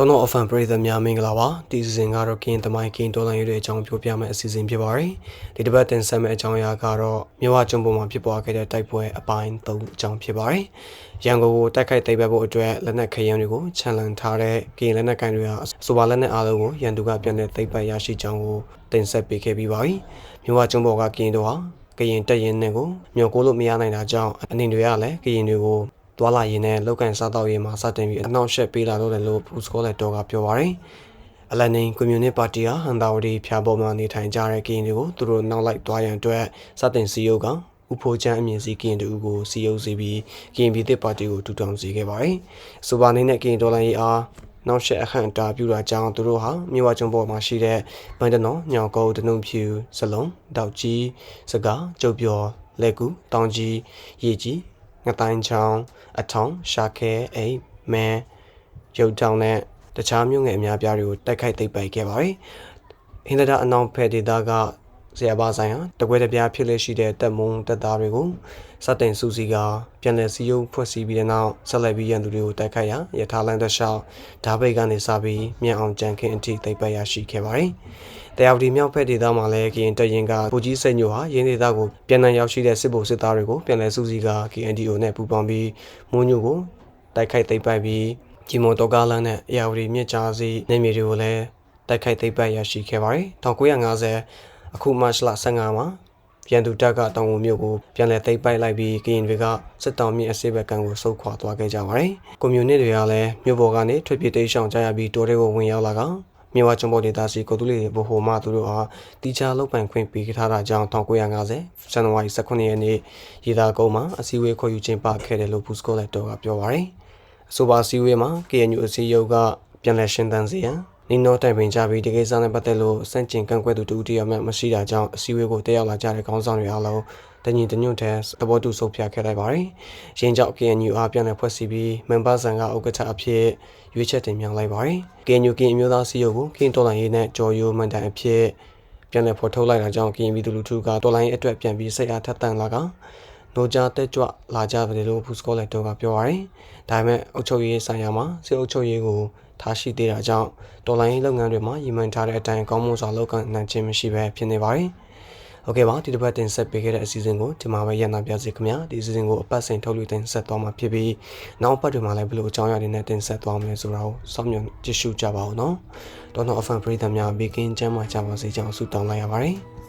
Often ပရိသတ်များမင်္ဂလာပါဒီစီစဉ်ကတော့ကင်းသမိုင်းကင်းတော်လိုင်းရတဲ့အကြောင်းပြောပြမယ့်အစီအစဉ်ဖြစ်ပါတယ်ဒီတစ်ပတ်တင်ဆက်မယ့်အကြောင်းအရာကတော့မြဝကျွန်းပေါ်မှာဖြစ်ပွားခဲ့တဲ့တိုက်ပွဲအပိုင်း၃အကြောင်းဖြစ်ပါတယ်ရန်ကုန်ကိုတိုက်ခိုက်သိမ်းပိုက်ဖို့အတွက်လက်နက်ခရမ်းတွေကိုချန်လန်ထားတဲ့ကင်းလက်နက်ကိုင်တွေကဆိုပါလက်နက်အားလုံးကိုရန်သူကပြန်လည်သိမ်းပိုက်ရရှိကြောင်းကိုတင်ဆက်ပေးခဲ့ပြီးပါပြီမြဝကျွန်းပေါ်ကကင်းတော်ဟာကရင်တက်ရင်နဲ့ကိုမျောကိုလို့မရနိုင်တာကြောင့်အနေတွေကလည်းကရင်တွေကို တွာလာရင်နဲ့လောက်ကန်စားတော့ရေးမှာစတင်ပြီးအနောက်ရှက်ပေးလာတော့တယ်လို့ဘူစကောလက်တော်ကပြောပါတယ်။အလန်နိန်ကွန်မြူနတီပါတီဟာဟန်တာဝတီဖျားပေါ်မှာနေထိုင်ကြတဲ့ကရင်တွေကိုသူတို့နောက်လိုက်သွားရန်အတွက်စတင်စီယုတ်ကဥဖိုးချမ်းအမြင့်စီကရင်တူကိုစီယုတ်စီပြီးကရင်ပြည်သစ်ပါတီကိုထူထောင်စေခဲ့ပါတယ်။ဆိုပါနေနဲ့ကရင်ဒေါ်လာရေးအားနောက်ရှက်အခန့်တာပြူတာကြောင့်သူတို့ဟာမြေဝကျုံပေါ်မှာရှိတဲ့ဘန်တနော်ညောင်ကုန်းတနုံဖြူစလုံးတောက်ကြီးစကားကျုပ်ပြောလက်ကူတောင်ကြီးရေကြီး ငတိုင်းချောင်းအထောင်ရှာခဲအိမ်မဲရုပ်တောင်နဲ့တခြားမြို့ငယ်အများပြားတွေကိုတိုက်ခိုက်သိပ်ပိုက်ခဲ့ပါတယ်။အင်ဒတာအနောင်ဖက်ဒေတာက ဆရာပါဆိုင်ဟာတကွဲတပြားဖြစ်လက်ရှိတဲ့တက်မုံတက်သားတွေကိုစတင်စူးစီးကပြန်လည်စီယုံဖွဲ့စည်းပြီးတဲ့နောက်ဆက်လက်ပြီးရန်သူတွေကိုတိုက်ခိုက်ရာရထားလန်သက်လျှောက်ဓာဘိတ်ကနေစပြီးမြန်အောင်ကြံခင်းအထိသိပ်ပိုက်ရရှိခဲ့ပါတယ်။တရားဝတီမြောက်ဖက်ဒေသမှာလည်းကရင်တရင်ကပူကြီးစိတ်ညိုဟာရင်းဒေသကိုပြန်လည်ရောက်ရှိတဲ့စစ်ဗိုလ်စစ်သားတွေကိုပြန်လည်စူးစီးက KNDO နဲ့ပူးပေါင်းပြီးမွန်းညိုကိုတိုက်ခိုက်သိပ်ပိုက်ပြီးဂျီမွန်တော်ကားလန်းနဲ့အရာဝတီမြစ်ကြားစီနေမြေတွေကိုလည်းတိုက်ခိုက်သိပ်ပိုက်ရရှိခဲ့ပါတယ်။1950 အခုမတ်လ15မှာပြန်သူတပ်ကတောင်ဝင်မြို့ကိုပြန်လည်သိမ်းပိုက်လိုက်ပြီးကရင်တွေကစစ်တောင်မြစ်အစိဘက်ကံကိုဆုတ်ခွာသွားခဲ့ကြပါတယ်။ကွန်မြူနတီတွေကလည်းမြို့ပေါ်ကနေထွက်ပြေးတိမ်းရှောင်ကြရပြီးတိုးတွေကိုဝင်ရောက်လာကမြေဝကျွန်းပေါ်ဒေသစီကိုတူလီဘဟိုမသူတို့ဟာတီချာလုတ်ပိုင်ခွင့်ပေးထားတာကြောင့်1950ဇန်နဝါရီ18ရက်နေ့ရေသာကုန်းမှာအစည်းအဝေးခေါ်ယူခြင်းပါခဲ့တယ်လို့ဘူစကိုလက်တော်ကပြောပါရယ်အဆိုပါအစည်းအဝေးမှာ KNU အစည်းအရုံးကပြန်လည်ရှင်းတန်းစေရန် နီနိုတိုင်ပင်ကြပြီးဒီကိစ္စနဲ့ပတ်သက်လို့စန့်ကျင်ကန့်ကွက်သူတူတယောက်မှမရှိတာကြောင့်အစည်းအဝေးကိုတက်ရောက်လာကြတဲ့ခေါင်းဆောင်တွေအားလုံးတညီတညွတ်တဲ့သဘောတူဆုံးဖြတ်ခဲ့လိုက်ပါတယ်။ရင်းကြောင့် KNU အားပြန်လည်ဖွဲ့စည်းပြီးမန်ပါဆန်ကဥက္ကဋ္ဌအဖြစ်ရွေးချယ်တင်မြှောက်လိုက်ပါတယ်။ KNU ကင်အမျိုးသားစီယုံကိုကင်တော်လိုင်းရေးနဲ့ကြော်ယိုမန်တန်အဖြစ်ပြန်လည်ဖော်ထုတ်လိုက်တာကြောင့်ကင်ပြည်သူလူထုကတော်လိုင်းရေးအတွက်ပြန်ပြီးစိတ်အားထက်သန်လာက နိုကြတက်ကြွလာကြတယ်လို့ဖူစကောလက်တော်ကပြောပါရယ်ဒါပေမဲ့အုပ်ချုပ်ရေးဆိုင်ရာမှာစစ်အုပ်ချုပ်ရေးကိုထားရှိသေးတာကြောင့်တော်လိုင်းရေးလုပ်ငန်းတွေမှာရည်မှန်းထားတဲ့အတိုင်းကောင်းမွန်စွာလုပ်ကိုင်နိုင်ခြင်းမရှိဘဲဖြစ်နေပါတယ်ဟုတ်ကဲ့ပါဒီတစ်ပတ်တင်ဆက်ပေးခဲ့တဲ့အစီအစဉ်ကိုဒီမှာပဲရန်နာပြစေခင်ဗျာဒီအစီအစဉ်ကိုအပတ်စဉ်ထုတ်လွှင့်တင်ဆက်သွားမှာဖြစ်ပြီးနောက်ပတ်တွေမှာလည်းဘယ်လိုအကြောင်းအရာတွေနဲ့တင်ဆက်သွားမလဲဆိုတာကိုစောင့်မျှော်ကြည့်ရှုကြပါဦးနော်တော်တော်အဖန်ပရိသတ်များဘေကင်းချမ်းသာကြပါစေကြောင်းဆုတောင်းလိုက်ရပါတယ်